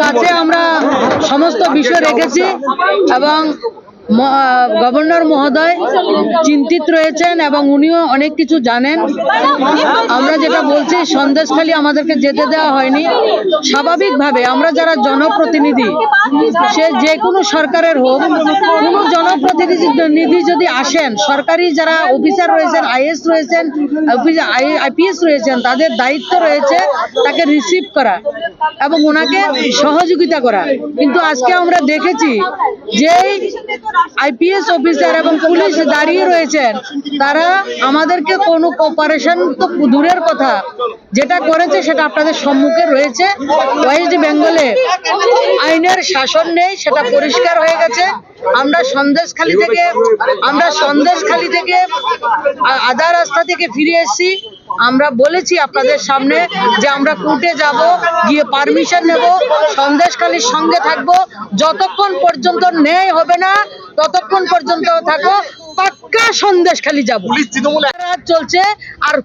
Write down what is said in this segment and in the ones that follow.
কাছে আমরা সমস্ত বিষয় রেখেছি এবং গভর্নর মহোদয় চিন্তিত রয়েছেন এবং উনিও অনেক কিছু জানেন। আমরা যেটা বলছি, সন্দেশখালি আমাদেরকে যেতে দেওয়া হয়নি। স্বাভাবিকভাবে আমরা যারা জনপ্রতিনিধি, সে যে কোনো সরকারের হোক, কোনো জনপ্রতিনিধি যদি আসেন, সরকারি যারা অফিসার রয়েছেন, আইএস রয়েছেন আইপিএস রয়েছেন, তাদের দায়িত্ব রয়েছে তাকে রিসিভ করা এবং ওনাকে সহযোগিতা করা। কিন্তু আজকে আমরা দেখেছি যে আইপিএস অফিসার এবং পুলিশ দাঁড়িয়ে রয়েছেন, তারা আমাদেরকে কোনো কোপারেশন তো দূরের কথা, যেটা করেছে সেটা আপনাদের সম্মুখে রয়েছে। ওয়েস্ট বেঙ্গলে আইনের শাসন নেই, সেটা পরিষ্কার হয়ে গেছে। আমরা সন্দেশখালি থেকে, আমরা সন্দেশখালি থেকে, আ- আদা রাস্তা থেকে ফিরে এসেছি। আমরা বলেছি আপনাদের সামনে যে আমরা কোর্টে যাব গিয়ে পারমিশন নেব সন্দেশখালির সঙ্গে থাকব। যতক্ষণ পর্যন্ত ন্যায় হবে না ততক্ষণ পর্যন্ত থাকো পাক্কা সন্দেশখালি যাব। চলছে আর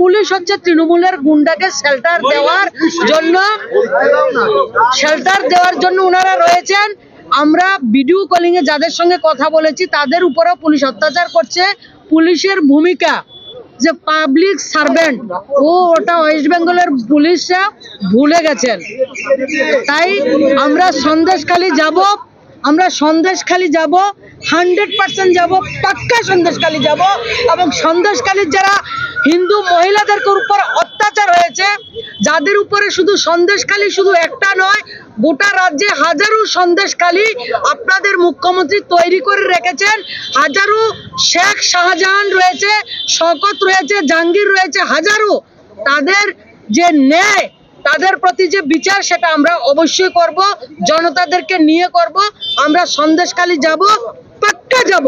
পুলিশ হচ্ছে তৃণমূলের গুন্ডাকে শেল্টার দেওয়ার জন্য। শেল্টার দেওয়ার জন্য ওনারা রয়েছেন। আমরা ভিডিও কলিং এ যাদের সঙ্গে কথা বলেছি তাদের উপরেও পুলিশ অত্যাচার করছে। পুলিশের ভূমিকা যে পাবলিক সার্ভেন্ট ও ওটা ওয়েস্ট বেঙ্গলের পুলিশরা ভুলে গেছেন। তাই আমরা সন্দেশখালি যাব, আমরা সন্দেশখালি যাব হান্ড্রেড পার্সেন্ট যাব, পাক্কা সন্দেশখালি যাব এবং সন্দেশখালির যারা হিন্দু মহিলাদের উপর অত্যাচার হয়েছে, যাদের উপরে শুধু সন্দেশখালি শুধু একটা নয়, গোটা রাজ্যে হাজারো সন্দেশখালি আপনাদের মুখ্যমন্ত্রী তৈরি করে রেখেছেন। হাজারো শেখ শাহজাহান রয়েছে শকত রয়েছে, জাহাঙ্গীর রয়েছে, হাজারো। তাদের যে ন্যায়, তাদের প্রতি যে বিচার, সেটা আমরা অবশ্যই করব, জনতাদেরকে নিয়ে করব। আমরা সন্দেশখালি যাব, পাক্কা যাব।